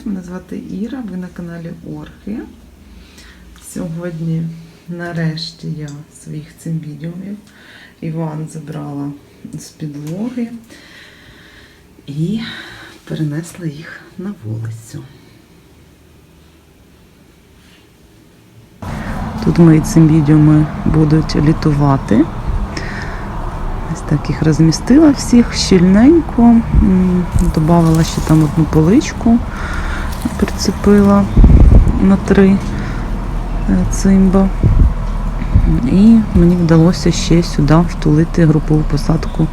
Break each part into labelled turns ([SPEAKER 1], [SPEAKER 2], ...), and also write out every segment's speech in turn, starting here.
[SPEAKER 1] привіт! Мене звати Іра, ви на каналі Орхи. Сьогодні, нарешті, я своїх цим відеомів Іван забрала з підлоги і перенесла їх на вулицю. Тут мої відеоми будуть літувати. Так їх розмістила всіх щільненько. М, Добавила ще там одну поличку, прицепила на три е, цимба. І мені вдалося ще сюди втулити групову посадку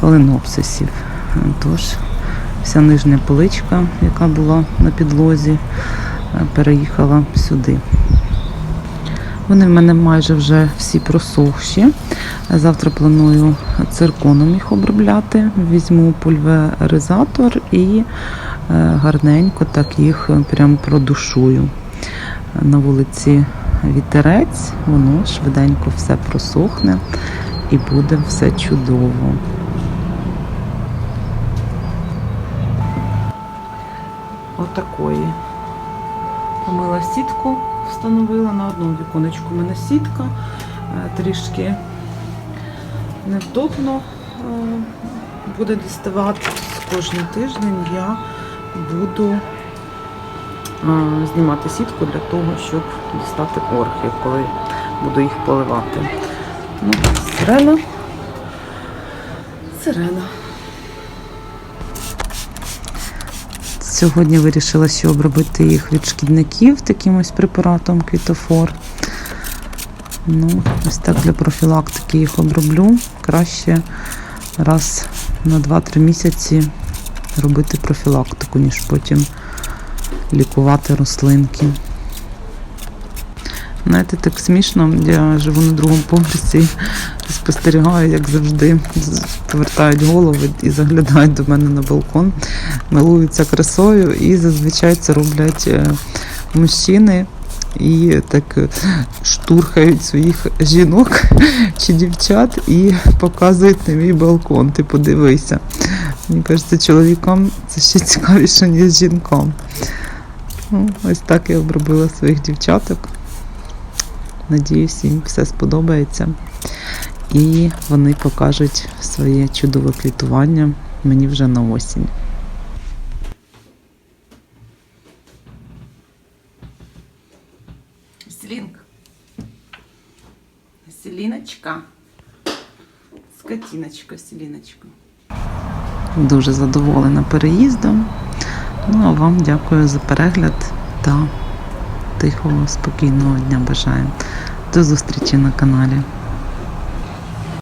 [SPEAKER 1] фаленопсисів. Тож вся нижня поличка, яка була на підлозі, е, переїхала сюди. Вони в мене майже вже всі просохші. Завтра планую цирконом їх обробляти. Візьму пульверизатор і е, гарненько так їх прям продушую. На вулиці вітерець, воно швиденько все просохне і буде все чудово. Отакої. Помила сітку, встановила на одному віконечку. У мене сітка е, трішки невдобно е, буде діставати. Кожен тиждень я буду е, знімати сітку для того, щоб дістати орхи, коли буду їх поливати. Ну, сирена. Сирена. Сьогодні вирішила ще обробити їх від шкідників таким ось препаратом квітофор. Ну, ось так для профілактики їх оброблю. Краще раз на 2-3 місяці робити профілактику, ніж потім лікувати рослинки. Знаєте, так смішно, я живу на другому поверсі спостерігаю, як завжди повертають голови і заглядають до мене на балкон, милуються красою, і зазвичай це роблять е, мужчини і так е, штурхають своїх жінок чи дівчат і показують на мій балкон. Ти подивися. Мені кажеться, чоловікам це ще цікавіше, ніж жінкам. Ну, ось так я обробила своїх дівчаток. Надіюсь, їм все сподобається. І вони покажуть своє чудове квітування мені вже на осінь. Селінка. Селіночка. Скотіночка, Селіночка. Дуже задоволена переїздом. Ну а вам дякую за перегляд та тихого, спокійного дня бажаю. До зустрічі на каналі.